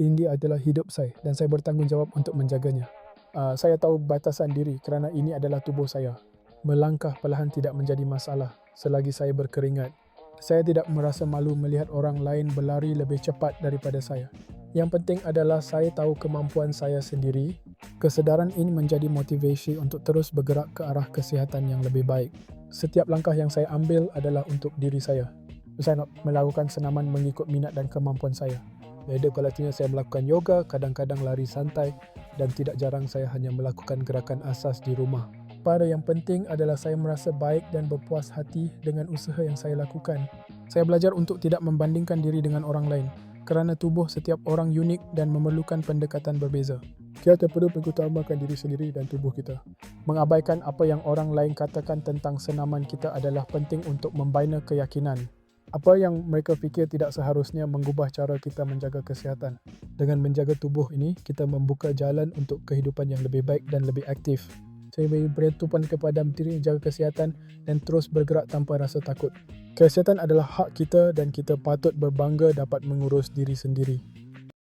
Ini adalah hidup saya dan saya bertanggungjawab untuk menjaganya. Uh, saya tahu batasan diri kerana ini adalah tubuh saya. Melangkah perlahan tidak menjadi masalah selagi saya berkeringat. Saya tidak merasa malu melihat orang lain berlari lebih cepat daripada saya. Yang penting adalah saya tahu kemampuan saya sendiri. Kesedaran ini menjadi motivasi untuk terus bergerak ke arah kesihatan yang lebih baik. Setiap langkah yang saya ambil adalah untuk diri saya. Saya nak melakukan senaman mengikut minat dan kemampuan saya. Beda saya melakukan yoga, kadang-kadang lari santai dan tidak jarang saya hanya melakukan gerakan asas di rumah pada yang penting adalah saya merasa baik dan berpuas hati dengan usaha yang saya lakukan. Saya belajar untuk tidak membandingkan diri dengan orang lain kerana tubuh setiap orang unik dan memerlukan pendekatan berbeza. Kita perlu mengutamakan diri sendiri dan tubuh kita. Mengabaikan apa yang orang lain katakan tentang senaman kita adalah penting untuk membina keyakinan. Apa yang mereka fikir tidak seharusnya mengubah cara kita menjaga kesihatan. Dengan menjaga tubuh ini, kita membuka jalan untuk kehidupan yang lebih baik dan lebih aktif. Saya beri beratupan kepada diri jaga kesihatan dan terus bergerak tanpa rasa takut. Kesihatan adalah hak kita dan kita patut berbangga dapat mengurus diri sendiri.